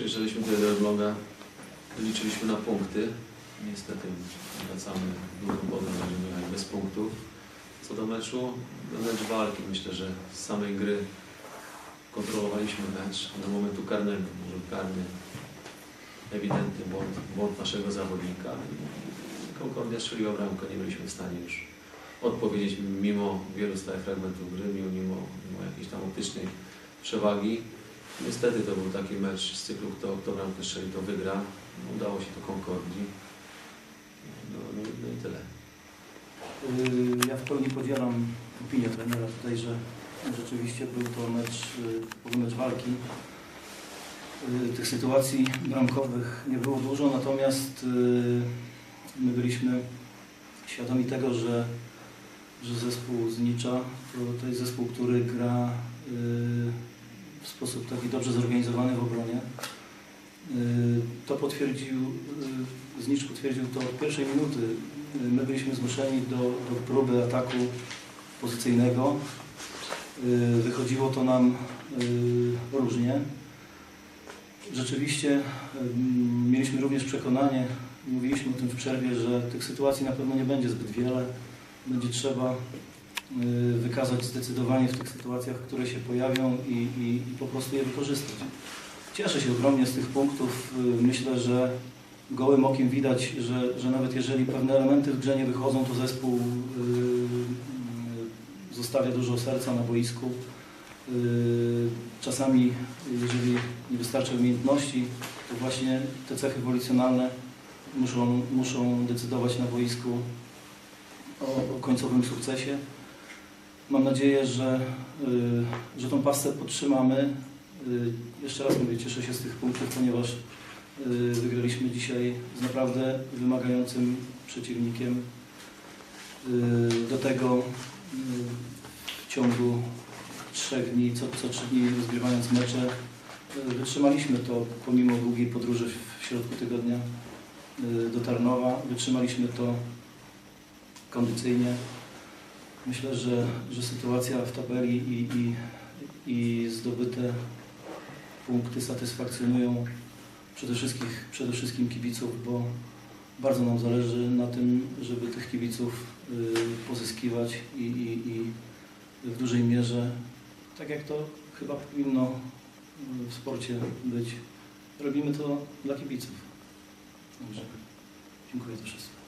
Przyjeżdżaliśmy tutaj do Elbląga, liczyliśmy na punkty. Niestety wracamy drugą potem, będziemy jechać bez punktów. Co do meczu, no mecz walki. Myślę, że z samej gry kontrolowaliśmy mecz do momentu karnego. Może karny, ewidentny błąd, błąd naszego zawodnika. Concordia strzeliła bramkę, nie byliśmy w stanie już odpowiedzieć mimo wielu stałych fragmentów gry, mimo, mimo jakiejś tam optycznej przewagi. Niestety to był taki mecz z cyklu, kto, kto bramkę strzeli, to wygra. Udało się to Concordii. No, no, no i tyle. Y, Ja w pełni podzielam opinię trenera tutaj, że rzeczywiście był to mecz, y, mecz walki. Y, Tych sytuacji bramkowych nie było dużo, natomiast my byliśmy świadomi tego, że, że zespół z Nicza to, to jest zespół, który gra sposób taki dobrze zorganizowany w obronie. Y, To potwierdził, y, Znicz potwierdził to od pierwszej minuty. Y, My byliśmy zmuszeni do, do próby ataku pozycyjnego. Wychodziło to nam różnie. Rzeczywiście mieliśmy również przekonanie, mówiliśmy o tym w przerwie, że tych sytuacji na pewno nie będzie zbyt wiele. Będzie trzeba wykazać zdecydowanie w tych sytuacjach, które się pojawią i, i, i po prostu je wykorzystać. Cieszę się ogromnie z tych punktów. Y, Myślę, że gołym okiem widać, że, że nawet jeżeli pewne elementy w grze nie wychodzą, to zespół y, y, zostawia dużo serca na boisku. Y, Czasami, jeżeli nie wystarczy umiejętności, to właśnie te cechy wolicjonalne muszą, muszą decydować na boisku o, o końcowym sukcesie. Mam nadzieję, że, y, że tą pasę podtrzymamy. Y, Jeszcze raz mówię, cieszę się z tych punktów, ponieważ y, wygraliśmy dzisiaj z naprawdę wymagającym przeciwnikiem. Do tego w ciągu trzech dni, co, co trzy dni rozgrywając mecze, wytrzymaliśmy to pomimo długiej podróży w- środku tygodnia do Tarnowa. Wytrzymaliśmy to kondycyjnie. Myślę, że, że sytuacja w tabeli i, i, i zdobyte punkty satysfakcjonują przede wszystkim, przede wszystkim kibiców, bo bardzo nam zależy na tym, żeby tych kibiców y, pozyskiwać i, i, i w dużej mierze, tak jak to chyba powinno w sporcie być, robimy to dla kibiców. Dziękuję za wszystko.